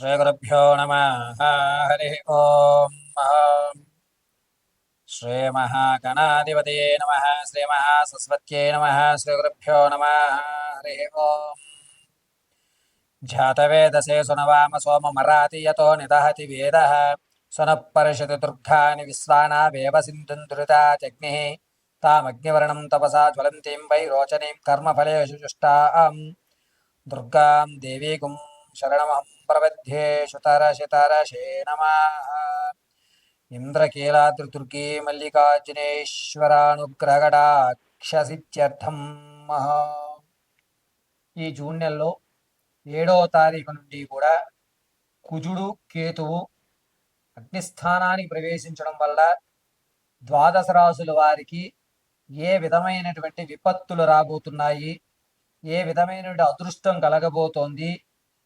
श्रीगुरुभ्यो नमः। हरिः ॐ श्रीमहागणाधिपतये नमः। श्रीमहासरस्वत्यै नमः। श्रीगुरुभ्यो नमः। हरिः ॐ जातवेदसे सुनवाम सोममराति यतो निदहति वेदः। सुनः परिषति दुर्गानि विश्वानावेव सिन्धुं दुरिता जग्निः तामग्निवर्णं तपसा ज्वलन्तीं वै रोचनीं कर्मफलेषु जुष्टाम् दुर्गां देवीकुं శరణమప్రబध्ये శుతరశితరశే నమ ఇంద్రకీలాద్రిదుర్గే మల్లికార్జునేశ్వరానుగ్రహడాక్షసిత్యర్థం ఈ జూన్ నెలలో ఏడవ తారీఖు నుండి కూడా కుజుడు కేతువు అగ్నిస్థానానికి ప్రవేశించడం వల్ల ద్వాదశ రాసుల వారికి ఏ విధమైనటువంటి విపత్తులు రాబోతున్నాయి ఏ విధమైనటువంటి అదృష్టం కలగబోతోంది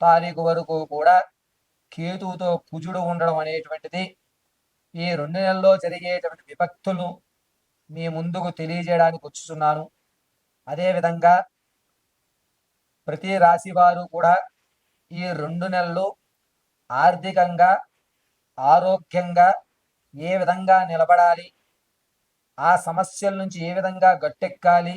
తారీఖు వరకు కూడా కేతువుతో కుజుడు ఉండడం అనేటువంటిది ఈ రెండు నెలల్లో జరిగేటువంటి విభక్తులు మీ ముందుకు తెలియజేయడానికి వచ్చుతున్నాను అదేవిధంగా ప్రతి రాశి వారు కూడా ఈ రెండు నెలలు ఆర్థికంగా ఆరోగ్యంగా ఏ విధంగా నిలబడాలి ఆ సమస్యల నుంచి ఏ విధంగా గట్టెక్కాలి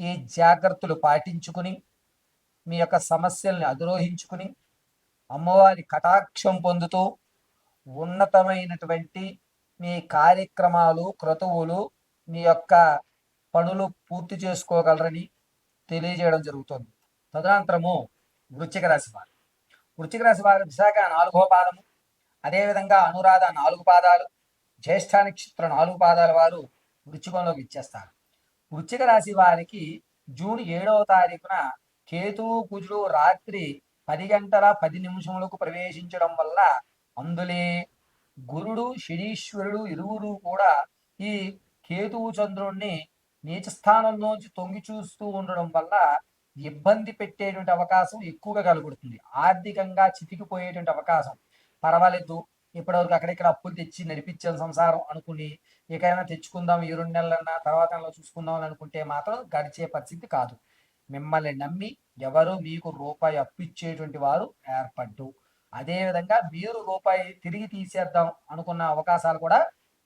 ఈ జాగ్రత్తలు పాటించుకుని మీ యొక్క సమస్యల్ని అధిరోహించుకుని అమ్మవారి కటాక్షం పొందుతూ ఉన్నతమైనటువంటి మీ కార్యక్రమాలు క్రతువులు మీ యొక్క పనులు పూర్తి చేసుకోగలరని తెలియజేయడం జరుగుతుంది. తదనంతరము వృశ్చిక రాశి వారు. వృశ్చిక రాశి వారు విశాఖ నాలుగో పాదము అదేవిధంగా అనురాధ నాలుగు పాదాలు జ్యేష్ఠ నక్షత్ర నాలుగు పాదాల వారు వృచ్చికంలోకి ఇచ్చేస్తారు వృచ్చిక రాశి వారికి జూన్ ఏడవ తారీఖున కేతువు కుజుడు రాత్రి పది గంటల పది నిమిషములకు ప్రవేశించడం వల్ల అందులే గురుడు శనీశ్వరుడు ఇరువురు కూడా ఈ కేతువు చంద్రుణ్ణి నీచ స్థానంలోంచి తొంగి చూస్తూ ఉండడం వల్ల ఇబ్బంది పెట్టేటువంటి అవకాశం ఎక్కువగా కలుగుతుంది ఆర్థికంగా చితికిపోయేటువంటి అవకాశం. పర్వాలేదు. ఇప్పటివరకు అక్కడిక్కడ అప్పులు తెచ్చి నడిపించాలి సంసారం అనుకుని ఇకైనా తెచ్చుకుందాం ఈ రెండు నెలలన్నా తర్వాత నెలలో చూసుకుందాం అని అనుకుంటే మాత్రం గడిచే పరిస్థితి కాదు. మిమ్మల్ని నమ్మి ఎవరు మీకు రూపాయి అప్పిచ్చేటువంటి వారు ఏర్పడ్డు. అదేవిధంగా మీరు రూపాయి తిరిగి తీసేద్దాం అనుకున్న అవకాశాలు కూడా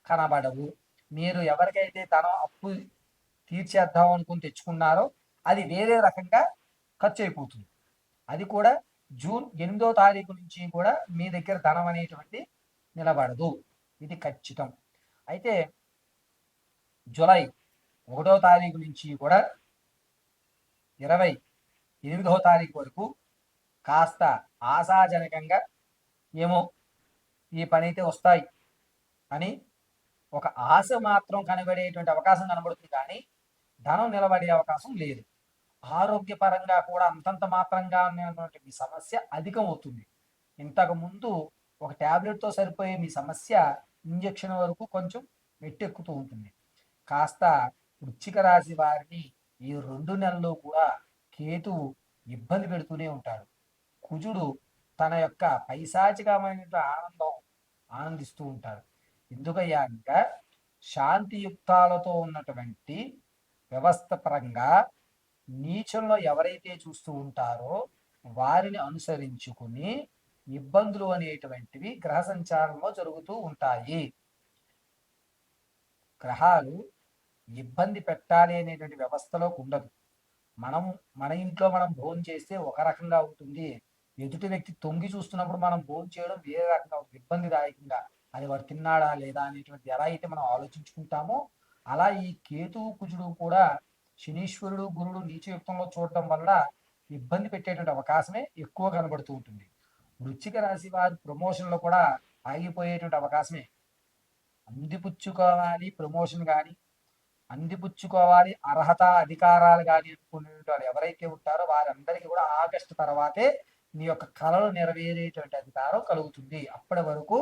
కనబడవు. మీరు ఎవరికైతే తన అప్పు తీర్చేద్దాం అనుకుని తెచ్చుకున్నారో అది వేరే రకంగా ఖర్చు అయిపోతుంది అది కూడా జూన్ ఎనిమిదో తారీఖు నుంచి కూడా మీ దగ్గర ధనం అనేటువంటి నిలబడదు. ఇది ఖచ్చితం. అయితే జూలై ఒకటో తారీఖు నుంచి కూడా ఇరవై ఎనిమిదవ తారీఖు వరకు కాస్త ఆశాజనకంగా ఏమో ఈ పని అయితే వస్తాయి అని ఒక ఆశ మాత్రం కనబడేటువంటి అవకాశం కనబడుతుంది కానీ ధనం నిలబడే అవకాశం లేదు. ఆరోగ్యపరంగా కూడా అంతంత మాత్రంగా ఉన్నటువంటి మీ సమస్య అధికం అవుతుంది ఇంతకు ముందు ఒక టాబ్లెట్తో సరిపోయే మీ సమస్య ఇంజెక్షన్ వరకు కొంచెం మెట్టెక్కుతూ ఉంటుంది. కాస్త వృచ్చిక రాశి వారిని ఈ రెండు నెలల్లో కూడా కేతువు ఇబ్బంది పెడుతూనే ఉంటాడు. కుజుడు తన యొక్క పైశాచికమైన ఆనందం ఆనందిస్తూ ఉంటాడు. ఎందుకయ్యా ఇంకా శాంతియుక్తాలతో ఉన్నటువంటి వ్యవస్థ పరంగా నీచంలో ఎవరైతే చూస్తూ ఉంటారో వారిని అనుసరించుకుని ఇబ్బందులు అనేటువంటివి గ్రహ సంచారంలో జరుగుతూ ఉంటాయి. గ్రహాలు ఇబ్బంది పెట్టాలి అనేటువంటి వ్యవస్థలోకి ఉండదు. మనం మన ఇంట్లో మనం భోజనం చేస్తే ఒక రకంగా ఉంటుంది. ఎదుటి వ్యక్తి తొంగి చూస్తున్నప్పుడు మనం భోజనం చేయడం వేరే రకంగా ఉంటుంది. ఇబ్బందిదాయకంగా అది వాడు తిన్నాడా లేదా అనేటువంటి ఎలా అయితే మనం ఆలోచించుకుంటామో అలా ఈ కేతువు కుజుడు కూడా శనీశ్వరుడు గురుడు నీచయుక్తంలో చూడటం వల్ల ఇబ్బంది పెట్టేటువంటి అవకాశమే ఎక్కువ కనబడుతూ ఉంటుంది. వృచ్చిక రాశి వారి ప్రమోషన్లో కూడా ఆగిపోయేటువంటి అవకాశమే. అందిపుచ్చుకోవాలి ప్రమోషన్ కానీ అందిపుచ్చుకోవాలి అర్హత అధికారాలు కానీ అనుకునే వాళ్ళు ఎవరైతే ఉంటారో వారందరికీ కూడా ఆగస్టు తర్వాతే నీ యొక్క కళలు నెరవేరేటువంటి అధికారం కలుగుతుంది. అప్పటి వరకు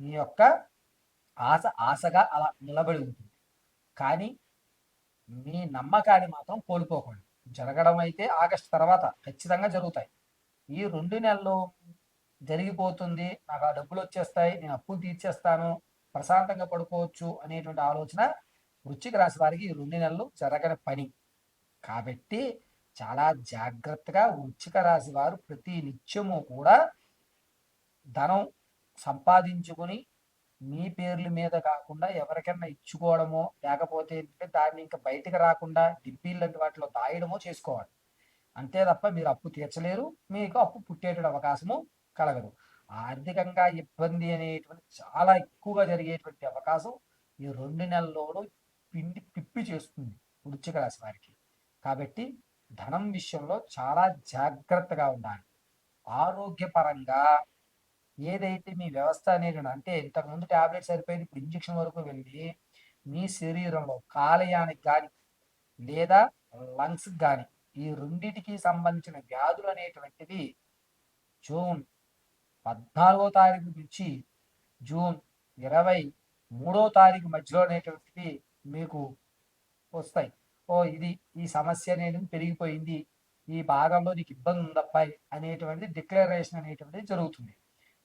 నీ యొక్క ఆశ ఆశగా అలా నిలబడి ఉంటుంది. కానీ మీ నమ్మకాన్ని మాత్రం కోల్పోకండి జరగడం అయితే ఆగస్టు తర్వాత ఖచ్చితంగా జరుగుతాయి. ఈ రెండు నెలలు జరిగిపోతుంది నాకు ఆ డబ్బులు వచ్చేస్తాయి నేను అప్పులు తీర్చేస్తాను ప్రశాంతంగా పడుకోవచ్చు అనేటువంటి ఆలోచన వృశ్చిక రాశి వారికి రెండు నెలలు జరగని పని. కాబట్టి చాలా జాగ్రత్తగా వృశ్చిక రాశి వారు ప్రతి నిత్యము కూడా ధనం సంపాదించుకొని మీ పేర్ల మీద కాకుండా ఎవరికైనా ఇచ్చుకోవడమో లేకపోతే ఏంటంటే దాన్ని ఇంకా బయటకు రాకుండా డిబ్బీలు లాంటి వాటిలో దాయడమో చేసుకోవాలి. అంతే తప్ప మీరు అప్పు తీర్చలేరు మీకు అప్పు పుట్టేటువంటి అవకాశము కలగదు. ఆర్థికంగా ఇబ్బంది అనేటువంటి చాలా ఎక్కువగా జరిగేటువంటి అవకాశం ఈ రెండు నెలల్లోనూ పిండి పిప్పి చేస్తుంది వృచ్చిక రాశి వారికి. కాబట్టి ధనం విషయంలో చాలా జాగ్రత్తగా ఉండాలి. ఆరోగ్యపరంగా ఏదైతే మీ వ్యవస్థ అనేది అంటే ఇంతకుముందు ట్యాబ్లెట్ సరిపోయింది ఇప్పుడు ఇంజక్షన్ వరకు వెళ్ళి మీ శరీరంలో కాలేయానికి కానీ లేదా లంగ్స్కి కానీ ఈ రెండిటికి సంబంధించిన వ్యాధులు అనేటువంటివి జూన్ పద్నాలుగో తారీఖు నుంచి జూన్ ఇరవై మూడో తారీఖు మధ్యలో అనేటువంటివి మీకు వస్తాయి. ఓ ఇది ఈ సమస్య అనేది పెరిగిపోయింది. ఈ భాగంలో నీకు ఇబ్బంది ఉందప్పాయి అనేటువంటిది డిక్లరేషన్ అనేటువంటిది జరుగుతుంది.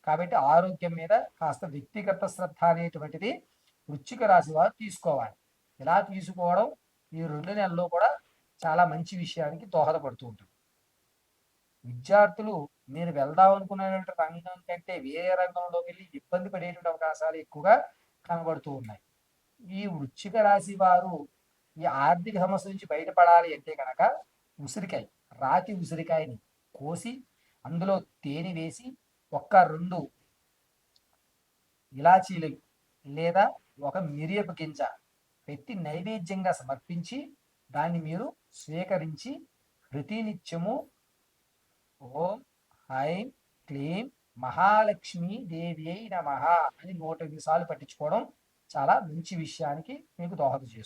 కాబట్టి ఆరోగ్యం మీద కాస్త వ్యక్తిగత శ్రద్ధ అనేటువంటిది వృచ్చిక రాశి వారు తీసుకోవాలి. ఇలా తీసుకోవడం ఈ రెండు నెలల్లో కూడా చాలా మంచి విషయానికి దోహదపడుతూ ఉంటుంది. విద్యార్థులు మీరు వెళ్దాం అనుకునేటువంటి రంగం కంటే వేరే రంగంలోకి వెళ్ళి ఇబ్బంది పడేటువంటి అవకాశాలు ఎక్కువగా కనబడుతూ ఉన్నాయి. ఈ వృచ్చిక రాశి వారు ఈ ఆర్థిక సమస్య నుంచి బయటపడాలి అంటే కనుక ఉసిరికాయ రాతి ఉసిరికాయని కోసి అందులో తేనె వేసి ఒక్క రెండు ఇలాచీలు లేదా ఒక మిరియపు గింజ పెట్టి నైవేద్యంగా సమర్పించి దాన్ని మీరు స్వీకరించి ప్రతినిత్యము ఓం ఐం క్లీం మహాలక్ష్మి దేవి అయి నమ అని నూట ఎనిమిది సార్లు పట్టించుకోవడం చాలా మంచి విషయానికి మీకు దోహదం చేస్తుంది.